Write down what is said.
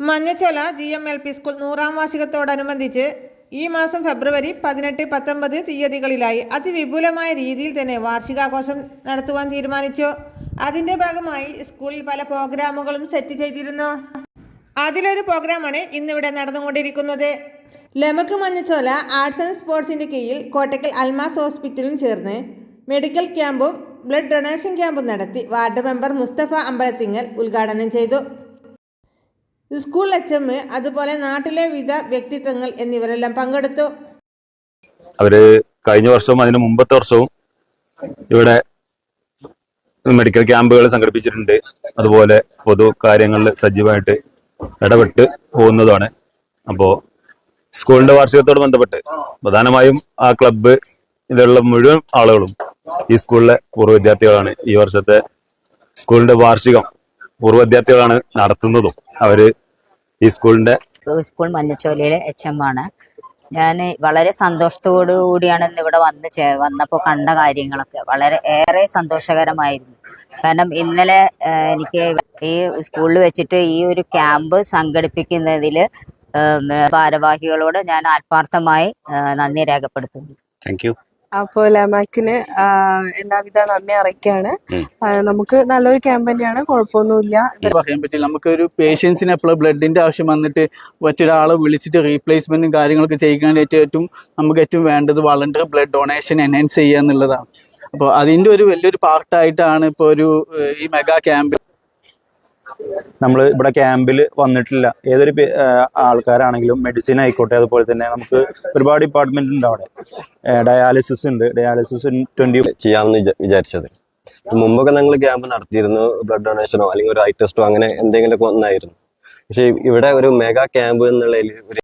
Manjachola G M L P school നൂറാം വാർഷികത്തോടനുബന്ധിച്ച് ഈ മാസം ഫെബ്രുവരി പതിനെട്ട് പത്തൊമ്പത് തീയതികളിലായി അതിവിപുലമായ രീതിയിൽ തന്നെ വാർഷികാഘോഷം നടത്തുവാൻ തീരുമാനിച്ചു. അതിന്റെ ഭാഗമായി സ്കൂളിൽ പല പ്രോഗ്രാമുകളും സെറ്റ് ചെയ്തിരുന്നു. അതിലൊരു പ്രോഗ്രാമാണ് ഇന്നിവിടെ നടന്നുകൊണ്ടിരിക്കുന്നത്. ലെമക്ക് മഞ്ഞച്ചോല ആർട്സ് ആൻഡ് സ്പോർട്സിന്റെ കീഴിൽ കോട്ടക്കൽ അൽമാസ് ഹോസ്പിറ്റലും ചേർന്ന് മെഡിക്കൽ ക്യാമ്പും ബ്ലഡ് ഡൊണേഷൻ ക്യാമ്പും നടത്തി വാർഡ് മെമ്പർ മുസ്തഫ അമ്പലത്തിങ്ങൽ ഉദ്ഘാടനം ചെയ്തു. സ്കൂൾ എച്ച് അതുപോലെ നാട്ടിലെ വിവിധ വ്യക്തിത്വങ്ങൾ എന്നിവരെല്ലാം പങ്കെടുത്തു. അവർ കഴിഞ്ഞ വർഷവും അതിന് മുമ്പത്തെ വർഷവും ഇവിടെ മെഡിക്കൽ ക്യാമ്പുകൾ സംഘടിപ്പിച്ചിട്ടുണ്ട്. അതുപോലെ പൊതു കാര്യങ്ങളിൽ സജീവമായിട്ട് ഇടപെട്ട് പോകുന്നതാണ്. അപ്പോൾ സ്കൂളിന്റെ വാർഷികത്തോട് ബന്ധപ്പെട്ട് പ്രധാനമായും ആ ക്ലബ്ബ് ഇതിലുള്ള മുഴുവൻ ആളുകളും ഈ സ്കൂളിലെ പൂർവ വിദ്യാർത്ഥികളാണ് ഈ വർഷത്തെ സ്കൂളിന്റെ വാർഷികം പൂർവ വിദ്യാർത്ഥികളാണ് നടത്തുന്നതും. അവർ ഈ സ്കൂളിന്റെ സ്കൂൾ മഞ്ഞച്ചോലയിലെ എച്ച് എം ആണ്. ഞാൻ വളരെ സന്തോഷത്തോടു കൂടിയാണ് ഇന്ന് ഇവിടെ വന്ന് ചേ വന്നപ്പോൾ കണ്ട കാര്യങ്ങളൊക്കെ. വളരെ ഏറെ സന്തോഷകരമായിരുന്നു. കാരണം ഇന്നലെ എനിക്ക് ഈ സ്കൂളിൽ വെച്ചിട്ട് ഈ ഒരു ക്യാമ്പ് സംഘടിപ്പിക്കുന്നതിൽ ഭാരവാഹികളോട് ഞാൻ ആത്മാർത്ഥമായി നന്ദി രേഖപ്പെടുത്തുന്നു. Thank you. അപ്പോൾ ലമാക്കിന് എല്ലാവിധ നന്ദി അറിയിക്കാണ്. നമുക്ക് നല്ലൊരു ക്യാമ്പ് തന്നെയാണ് കുഴപ്പമൊന്നുമില്ല. പറയാൻ പറ്റില്ല നമുക്ക് ഒരു പേഷ്യൻസിന് എപ്പോഴും ബ്ലഡിന്റെ ആവശ്യം വന്നിട്ട് മറ്റൊരാളെ വിളിച്ചിട്ട് റീപ്ലേസ്മെന്റും കാര്യങ്ങളൊക്കെ ചെയ്യാനായിട്ട് ഏറ്റവും നമുക്ക് ഏറ്റവും വേണ്ടത് വളണ്ടർ ബ്ലഡ് ഡൊണേഷൻ എൻഹാൻസ് ചെയ്യുക എന്നുള്ളതാണ്. അപ്പോൾ അതിന്റെ ഒരു വലിയൊരു പാർട്ടായിട്ടാണ് ഇപ്പോൾ ഒരു ഈ മെഗാ ക്യാമ്പ് നമ്മൾ ഇവിടെ ക്യാമ്പിൽ വന്നിട്ടില്ല. ഏതൊരു ആൾക്കാരാണെങ്കിലും മെഡിസിൻ ആയിക്കോട്ടെ അതുപോലെ തന്നെ നമുക്ക് ഒരുപാട് ഡിപ്പാർട്ട്മെന്റ് ഉണ്ട് അവിടെ. ഡയാലിസിസ് ഉണ്ട്. ഡയാലിസിസ് ട്വന്റി ചെയ്യാമെന്ന് വിചാ- വിചാരിച്ചത്. മുമ്പൊക്കെ ഞങ്ങൾ ക്യാമ്പ് നടത്തിയിരുന്നു ബ്ലഡ് ഡൊണേഷനോ അല്ലെങ്കിൽ ഒരു ഐ ടെസ്റ്റോ അങ്ങനെ എന്തെങ്കിലുമൊക്കെ ഒന്നായിരുന്നു പക്ഷേ ഇവിടെ ഒരു മെഗാ ക്യാമ്പ് എന്നുള്ള